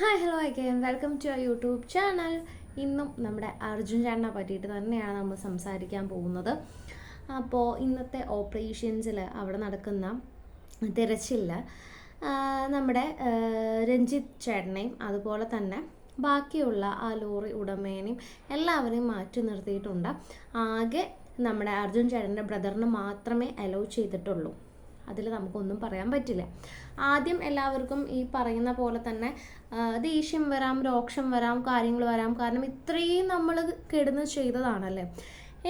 Hi hello again welcome to our YouTube channel ഇന്നും നമ്മുടെ അർജുൻ ചേട്ടനെ പറ്റിയിട്ട് തന്നെയാണ് നമ്മൾ സംസാരിക്കാൻ പോകുന്നത്. അപ്പോൾ ഇന്നത്തെ ഓപ്പറേഷൻസിൽ അവിടെ നടക്കുന്ന തിരച്ചിലിൽ നമ്മുടെ രഞ്ജിത്ത് ചേട്ടനെയും അതുപോലെ തന്നെ ബാക്കിയുള്ള ആ ലോറി ഉടമേനെയും എല്ലാവരെയും മാറ്റി നിർത്തിയിട്ടുണ്ട്. ആകെ നമ്മുടെ അർജുൻ ചേട്ടന്റെ ബ്രദറിന് മാത്രമേ അലോ ചെയ്തിട്ടുള്ളൂ. അതിൽ നമുക്കൊന്നും പറയാൻ പറ്റില്ല. ആദ്യം എല്ലാവർക്കും ഈ പറയുന്ന പോലെ തന്നെ ദേഷ്യം വരാം രോക്ഷം വരാം കാര്യങ്ങൾ വരാം. കാരണം ഇത്രയും നമ്മൾ കിടന്ന് ചെയ്തതാണല്ലേ?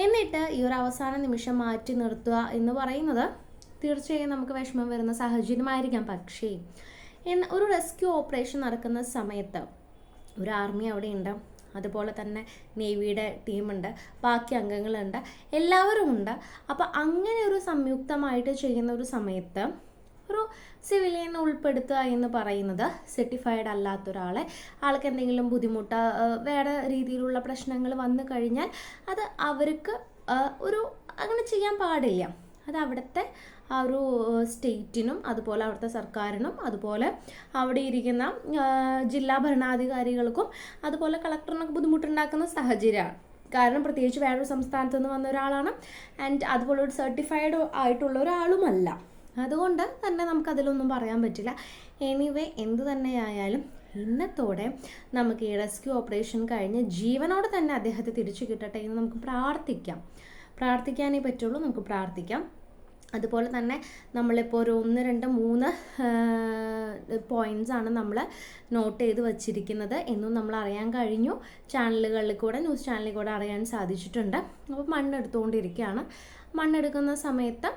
എന്നിട്ട് ഈ ഒരു അവസാന നിമിഷം മാറ്റി നിർത്തുക എന്ന് പറയുന്നത് തീർച്ചയായും നമുക്ക് വിഷമം വരുന്ന സാഹചര്യമായിരിക്കാം. പക്ഷേ ഒരു റെസ്ക്യൂ ഓപ്പറേഷൻ നടക്കുന്ന സമയത്ത് ഒരു ആർമി അവിടെ ഉണ്ട്. അതുപോലെ തന്നെ നേവിയുടെ ടീമുണ്ട് ബാക്കി അംഗങ്ങളുണ്ട് എല്ലാവരും ഉണ്ട് അപ്പോൾ അങ്ങനെ ഒരു സംയുക്തമായിട്ട് ചെയ്യുന്ന ഒരു സമയത്ത് ഒരു സിവിലിയൻ ഉൾപ്പെടുത്തുക എന്ന് പറയുന്നത് സർട്ടിഫൈഡ് അല്ലാത്ത ഒരാളെ ആൾക്ക് എന്തെങ്കിലും ബുദ്ധിമുട്ട് വേറെ രീതിയിലുള്ള പ്രശ്നങ്ങൾ വന്നു കഴിഞ്ഞാൽ അത് അവർക്ക് ഒരു അങ്ങനെ ചെയ്യാൻ പാടില്ല. അത് അവിടുത്തെ ആ ഒരു സ്റ്റേറ്റിനും അതുപോലെ അവിടുത്തെ സർക്കാരിനും അതുപോലെ അവിടെ ഇരിക്കുന്ന ജില്ലാ ഭരണാധികാരികൾക്കും അതുപോലെ കളക്ടറിനൊക്കെ ബുദ്ധിമുട്ടുണ്ടാക്കുന്ന സാഹചര്യമാണ്. കാരണം പ്രത്യേകിച്ച് വേറൊരു സംസ്ഥാനത്ത് നിന്ന് വന്ന ഒരാളാണ്. ആൻഡ് അതുപോലെ ഒരു സർട്ടിഫൈഡ് ആയിട്ടുള്ള ഒരാളുമല്ല. അതുകൊണ്ട് തന്നെ നമുക്കതിലൊന്നും പറയാൻ പറ്റില്ല. എനിവേ എന്ത് തന്നെയായാലും ഇന്നത്തോടെ നമുക്ക് ഈ റെസ്ക്യൂ ഓപ്പറേഷൻ കഴിഞ്ഞ് ജീവനോടെ തന്നെ അദ്ദേഹത്തെ തിരിച്ചു കിട്ടട്ടെ എന്ന് നമുക്ക് പ്രാർത്ഥിക്കാം. പ്രാർത്ഥിക്കാനേ പറ്റുള്ളൂ നമുക്ക് പ്രാർത്ഥിക്കാം. അതുപോലെ തന്നെ നമ്മളിപ്പോൾ ഒരു ഒന്ന് രണ്ട് മൂന്ന് പോയിന്റ്സ് ആണ് നമ്മൾ നോട്ട് ചെയ്ത് വച്ചിരിക്കുന്നത് എന്നും നമ്മൾ അറിയാൻ കഴിഞ്ഞു. ചാനലുകളിൽ കൂടെ ന്യൂസ് ചാനലിൽ കൂടെ അറിയാൻ സാധിച്ചിട്ടുണ്ട്. അപ്പോൾ മണ്ണെടുത്തുകൊണ്ടിരിക്കുകയാണ് മണ്ണെടുക്കുന്ന സമയത്ത്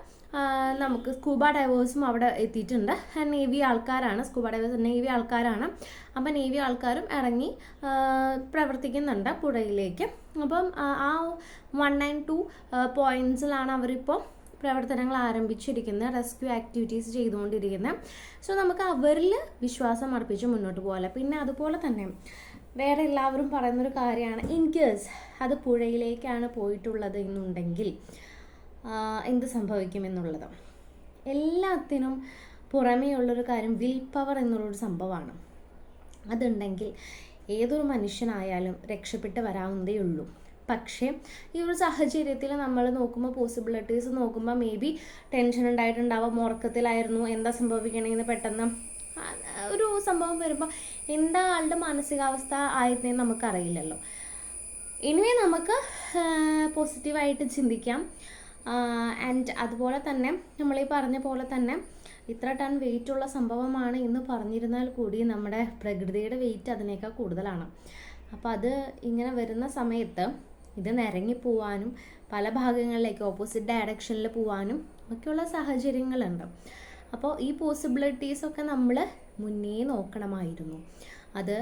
നമുക്ക് സ്കൂബ ഡൈവേഴ്സും അവിടെ എത്തിയിട്ടുണ്ട്. നേവി ആൾക്കാരാണ് സ്കൂബ ഡൈവേഴ്സ് നേവി ആൾക്കാരാണ്. അപ്പം നേവി ആൾക്കാരും ഇറങ്ങി പ്രവർത്തിക്കുന്നുണ്ട് പുഴയിലേക്ക്. അപ്പം ആ, വൺ നയൻ ടു പോയിന്റ്സിലാണ് അവരിപ്പോൾ പ്രവർത്തനങ്ങൾ ആരംഭിച്ചിരിക്കുന്നത് റെസ്ക്യൂ ആക്ടിവിറ്റീസ് ചെയ്തുകൊണ്ടിരിക്കുന്നത് സോ നമുക്ക് അവരിൽ വിശ്വാസം അർപ്പിച്ച് മുന്നോട്ട് പോകാം പിന്നെ അതുപോലെ തന്നെ വേറെ എല്ലാവരും പറയുന്നൊരു കാര്യമാണ് ഇൻ കേസ് അത് പുഴയിലേക്കാണ് പോയിട്ടുള്ളത് എന്നുണ്ടെങ്കിൽ എന്ത് സംഭവിക്കുമെന്നുള്ളത്. എല്ലാത്തിനും പുറമേ ഉള്ളൊരു കാര്യം വിൽ പവർ എന്നുള്ളൊരു സംഭവമാണ്. അതുണ്ടെങ്കിൽ ഏതൊരു മനുഷ്യനായാലും രക്ഷപ്പെട്ട് വരാവുന്നതേ ഉള്ളൂ. പക്ഷേ ഈ ഒരു സാഹചര്യത്തിൽ നമ്മൾ നോക്കുമ്പോൾ പോസിബിലിറ്റീസ് നോക്കുമ്പോൾ മേ ബി ടെൻഷൻ ഉണ്ടായിട്ടുണ്ടാവാം ഉറക്കത്തിലായിരുന്നു എന്താ സംഭവിക്കണമെന്ന് പെട്ടെന്ന്. ഒരു സംഭവം വരുമ്പോൾ എന്താ ആളുടെ മാനസികാവസ്ഥ ആയിരുന്നേന്ന് നമുക്കറിയില്ലല്ലോ. ഇനിവേ നമുക്ക് പോസിറ്റീവായിട്ട് ചിന്തിക്കാം. ആൻഡ് അതുപോലെ തന്നെ നമ്മൾ ഈ പറഞ്ഞ പോലെ തന്നെ ഇത്ര ടൺ വെയിറ്റ് ഉള്ള സംഭവമാണ് എന്ന് പറഞ്ഞിരുന്നാൽ കൂടി നമ്മുടെ പ്രകൃതിയുടെ വെയിറ്റ് അതിനേക്കാൾ കൂടുതലാണ്. അപ്പോൾ അത് ഇങ്ങനെ വരുന്ന സമയത്ത് ഇത് നിരങ്ങി പോവാനും പല ഭാഗങ്ങളിലേക്ക് ഓപ്പോസിറ്റ് ഡയറക്ഷനിൽ പോവാനും ഒക്കെയുള്ള സാഹചര്യങ്ങളുണ്ട്. അപ്പോൾ ഈ പോസിബിലിറ്റീസൊക്കെ നമ്മൾ മുന്നേ നോക്കണമായിരുന്നു. അത്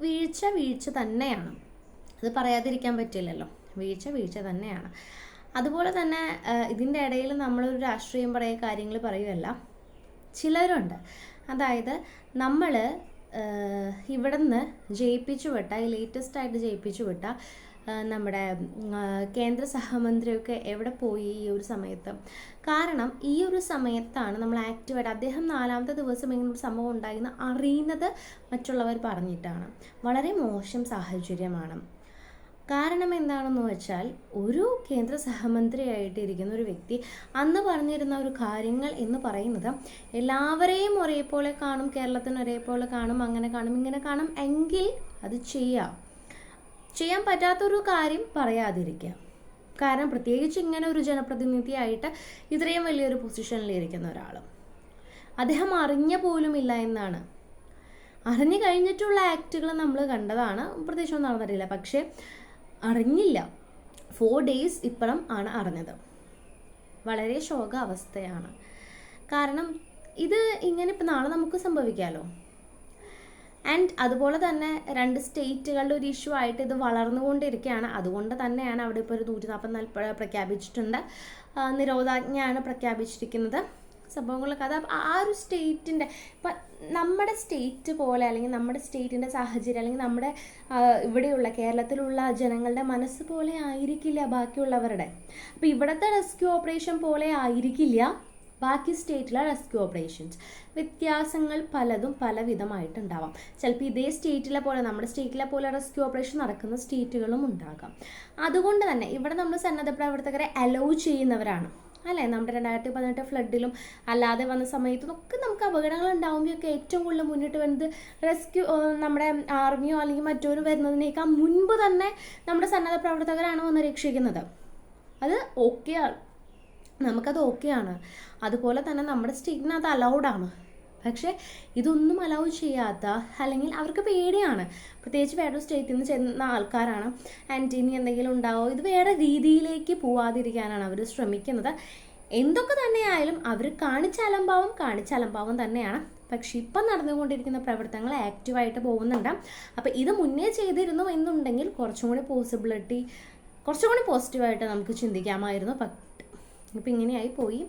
വീഴ്ച വീഴ്ച തന്നെയാണ്. അത് പറയാതിരിക്കാൻ പറ്റില്ലല്ലോ. വീഴ്ച വീഴ്ച തന്നെയാണ്. അതുപോലെ തന്നെ ഇതിന്റെ ഇടയിൽ നമ്മളൊരു രാഷ്ട്രീയം പറയുക കാര്യങ്ങൾ പറയുമല്ല ചിലരുണ്ട്. അതായത് നമ്മൾ ഇവിടെ നിന്ന് ജയിപ്പിച്ചു വിട്ട ഈ ലേറ്റസ്റ്റ് ആയിട്ട് ജയിപ്പിച്ചു വിട്ട നമ്മുടെ കേന്ദ്ര സഹമന്ത്രിയൊക്കെ എവിടെ പോയി ഈ ഒരു സമയത്ത്? കാരണം ഈ ഒരു സമയത്താണ് നമ്മൾ ആക്റ്റീവായിട്ട് അദ്ദേഹം നാലാമത്തെ ദിവസം ഇങ്ങനെ ഒരു സംഭവം ഉണ്ടായിരുന്നു അറിയുന്നത് മറ്റുള്ളവർ പറഞ്ഞിട്ടാണ്. വളരെ മോശം സാഹചര്യമാണ്. കാരണം എന്താണെന്ന് വെച്ചാൽ ഒരു കേന്ദ്ര സഹമന്ത്രിയായിട്ട് ഇരിക്കുന്ന ഒരു വ്യക്തി അന്ന് പറഞ്ഞിരുന്ന ഒരു കാര്യങ്ങൾ എന്ന് പറയുന്നത് എല്ലാവരെയും ഒരേപോലെ കാണും കേരളത്തിന് ഒരേപോലെ കാണും അങ്ങനെ കാണും ഇങ്ങനെ കാണും എങ്കിൽ അത് ചെയ്യാം. ചെയ്യാൻ പറ്റാത്തൊരു കാര്യം പറയാതിരിക്കുക കാരണം പ്രത്യേകിച്ച് ഇങ്ങനെ ഒരു ജനപ്രതിനിധിയായിട്ട് ഇത്രയും വലിയൊരു പൊസിഷനിൽ ഇരിക്കുന്ന ഒരാൾ. അദ്ദേഹം അറിഞ്ഞ പോലുമില്ല എന്നാണ്. അറിഞ്ഞു കഴിഞ്ഞിട്ടുള്ള ആക്റ്റുകൾ നമ്മൾ കണ്ടതാണ്. പ്രത്യേകിച്ച് ഒന്നും നടന്നിട്ടില്ല. പക്ഷേ അറിഞ്ഞില്ല. ഫോർ ഡേയ്സ് ഇപ്പുറം ആണ് അറിഞ്ഞത്. വളരെ ശോക അവസ്ഥയാണ് കാരണം ഇത് ഇങ്ങനെ ഇപ്പം നാളെ നമുക്ക് സംഭവിക്കാമല്ലോ ആൻഡ് അതുപോലെ തന്നെ രണ്ട് സ്റ്റേറ്റുകളുടെ ഒരു ഇഷ്യൂ ആയിട്ട് ഇത് വളർന്നുകൊണ്ടിരിക്കുകയാണ്. അതുകൊണ്ട് തന്നെയാണ് അവിടെ ഇപ്പോൾ ഒരു നൂറ്റി നാൽപ്പത്തിനാല് പ്ര- പ്രഖ്യാപിച്ചിട്ടുണ്ട്. നിരോധാജ്ഞയാണ് പ്രഖ്യാപിച്ചിരിക്കുന്നത്. സംഭവങ്ങളൊക്കെ അത് ആ ഒരു സ്റ്റേറ്റിന്റെ ഇപ്പം നമ്മുടെ സ്റ്റേറ്റ് പോലെ അല്ലെങ്കിൽ നമ്മുടെ സ്റ്റേറ്റിന്റെ സാഹചര്യം അല്ലെങ്കിൽ നമ്മുടെ ഇവിടെയുള്ള കേരളത്തിലുള്ള ജനങ്ങളുടെ മനസ്സ് പോലെ ആയിരിക്കില്ല ബാക്കിയുള്ളവരുടെ. അപ്പോൾ ഇവിടുത്തെ റെസ്ക്യൂ ഓപ്പറേഷൻ പോലെ ആയിരിക്കില്ല ബാക്കി സ്റ്റേറ്റിലെ റെസ്ക്യൂ ഓപ്പറേഷൻസ് വ്യത്യാസങ്ങൾ പലതും പല വിധമായിട്ടുണ്ടാവാം ചിലപ്പോൾ ഇതേ സ്റ്റേറ്റിലെ പോലെ നമ്മുടെ സ്റ്റേറ്റിലെ പോലെ റെസ്ക്യൂ ഓപ്പറേഷൻ നടക്കുന്ന സ്റ്റേറ്റുകളും ഉണ്ടാകാം. അതുകൊണ്ട് തന്നെ ഇവിടെ നമ്മൾ സന്നദ്ധ പ്രവർത്തകരെ അലോ ചെയ്യുന്നവരാണ്. അല്ലേ? നമ്മുടെ രണ്ടായിരത്തി പതിനെട്ട് ഫ്ലഡിലും അല്ലാതെ വന്ന സമയത്തും ഒക്കെ നമുക്ക് അപകടങ്ങൾ ഉണ്ടാകുമ്പോഴൊക്കെ ഏറ്റവും കൂടുതൽ മുന്നിട്ട് വരുന്നത് റെസ്ക്യൂ നമ്മുടെ ആർമിയോ അല്ലെങ്കിൽ മറ്റോരും വരുന്നതിനേക്കാൾ മുൻപ് തന്നെ നമ്മുടെ സന്നദ്ധ പ്രവർത്തകരാണ് വന്ന് രക്ഷിക്കുന്നത് അത് ഓക്കെയാണ് നമുക്കത് ഓക്കെയാണ് അതുപോലെ തന്നെ നമ്മുടെ സ്റ്റേറ്റിന് അത് അലൗഡാണ് പക്ഷേ ഇതൊന്നും അലൗ ചെയ്യാത്ത അല്ലെങ്കിൽ അവർക്ക് പേടിയാണ്. പ്രത്യേകിച്ച് വേറെ സ്റ്റേറ്റിൽ നിന്ന് ചെന്ന ആൾക്കാരാണ്. ആന്റീനി എന്തെങ്കിലും ഉണ്ടാവോ? ഇത് വേറെ രീതിയിലേക്ക് പോവാതിരിക്കാനാണ് അവർ ശ്രമിക്കുന്നത്. എന്തൊക്കെ തന്നെയായാലും അവർ കാണിച്ച അലംഭാവം കാണിച്ച അലംഭാവം തന്നെയാണ്. പക്ഷേ ഇപ്പം നടന്നുകൊണ്ടിരിക്കുന്ന പ്രവർത്തനങ്ങൾ ആക്റ്റീവായിട്ട് പോകുന്നുണ്ട്. അപ്പോൾ ഇത് മുന്നേ ചെയ്തിരുന്നു എന്നുണ്ടെങ്കിൽ കുറച്ചും കൂടി പോസിബിലിറ്റി കുറച്ചും കൂടി പോസിറ്റീവായിട്ട് നമുക്ക് ചിന്തിക്കാമായിരുന്നു. ഇങ്ങനെ ഇങ്ങനെയായി പോയി.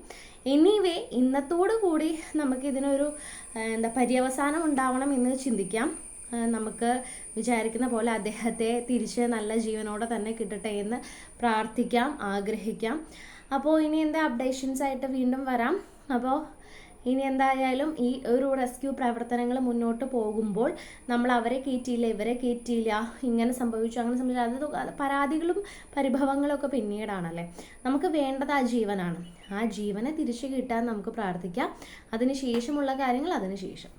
എനിവേ ഇന്നത്തോടു കൂടി നമുക്ക് ഇതിനൊരു ആ, എന്താ പര്യവസാനം ഉണ്ടാവണം എന്ന് ചിന്തിക്കാം. നമുക്ക് വിചാരിക്കുന്ന പോലെ അദ്ദേഹത്തെ തിരിച്ച് നല്ല ജീവനോടെ തന്നെ കിട്ടട്ടെ എന്ന് പ്രാർത്ഥിക്കാം ആഗ്രഹിക്കാം. അപ്പോൾ ഇനി എന്താ അപ്ഡേഷൻസ് ആയിട്ട് വീണ്ടും വരാം. അപ്പോൾ ഇനി എന്തായാലും ഈ ഒരു റെസ്ക്യൂ പ്രവർത്തനങ്ങൾ മുന്നോട്ട് പോകുമ്പോൾ നമ്മൾ അവരെ കയറ്റിയില്ല ഇവരെ കയറ്റിയില്ല ഇങ്ങനെ സംഭവിച്ചു അങ്ങനെ സംഭവിച്ചു അത് പരാതികളും പരിഭവങ്ങളും ഒക്കെ പിന്നീടാണല്ലേ? നമുക്ക് വേണ്ടത് ആ ജീവനാണ്. ആ ജീവനെ തിരിച്ചു കിട്ടാൻ നമുക്ക് പ്രാർത്ഥിക്കാം. അതിന് ശേഷമുള്ള കാര്യങ്ങൾ അതിന് ശേഷം.